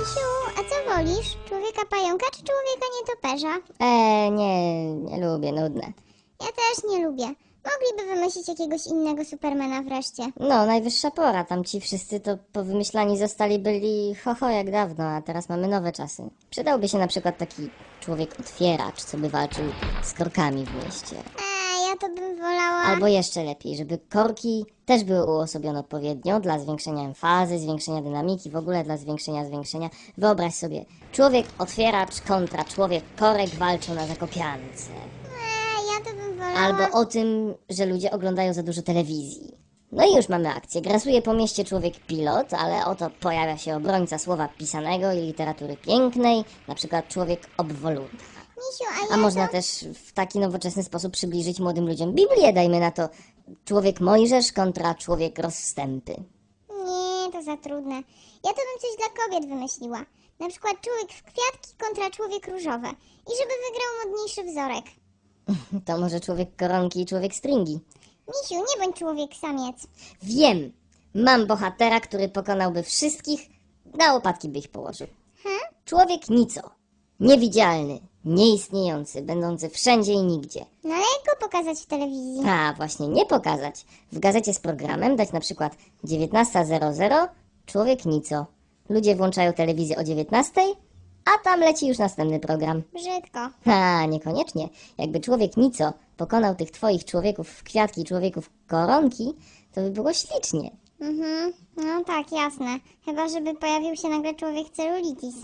Misiu, a co wolisz? Człowieka pająka czy człowieka nietoperza? Eee, nie, nie lubię, nudne. Ja też nie lubię. Mogliby wymyślić jakiegoś innego Supermana wreszcie. No, najwyższa pora, tam ci wszyscy to powymyślani zostali byli ho, ho jak dawno, a teraz mamy nowe czasy. Przydałby się na przykład taki człowiek otwieracz, co by walczył z korkami w mieście. To bym wolała... Albo jeszcze lepiej, żeby korki też były uosobione odpowiednio dla zwiększenia emfazy, zwiększenia dynamiki, w ogóle dla zwiększenia zwiększenia. Wyobraź sobie, człowiek otwieracz kontra człowiek korek walczą na zakopiance. Eee, ja to bym wolała... Albo o tym, że ludzie oglądają za dużo telewizji. No i już mamy akcję. Grasuje po mieście człowiek pilot, ale oto pojawia się obrońca słowa pisanego i literatury pięknej, na przykład człowiek obwoluta. Misiu, a ja A można to... też w taki nowoczesny sposób przybliżyć młodym ludziom Biblię, dajmy na to człowiek Mojżesz kontra człowiek rozstępy. Nie, to za trudne. Ja to bym coś dla kobiet wymyśliła. Na przykład człowiek w kwiatki kontra człowiek różowe. I żeby wygrał modniejszy wzorek. To może człowiek koronki i człowiek stringi. Misiu, nie bądź człowiek samiec. Wiem, mam bohatera, który pokonałby wszystkich, na łopatki by ich położył. Człowiek nico. Niewidzialny, nieistniejący, będący wszędzie i nigdzie. No ale jak go pokazać w telewizji? A, właśnie nie pokazać. W gazecie z programem dać na przykład 19.00 Człowiek Nico. Ludzie włączają telewizję o 19.00, a tam leci już następny program. Brzydko. A, niekoniecznie. Jakby człowiek Nico pokonał tych twoich człowieków w kwiatki, człowieków koronki, to by było ślicznie. Mhm, no tak, jasne. Chyba, żeby pojawił się nagle człowiek celulitis.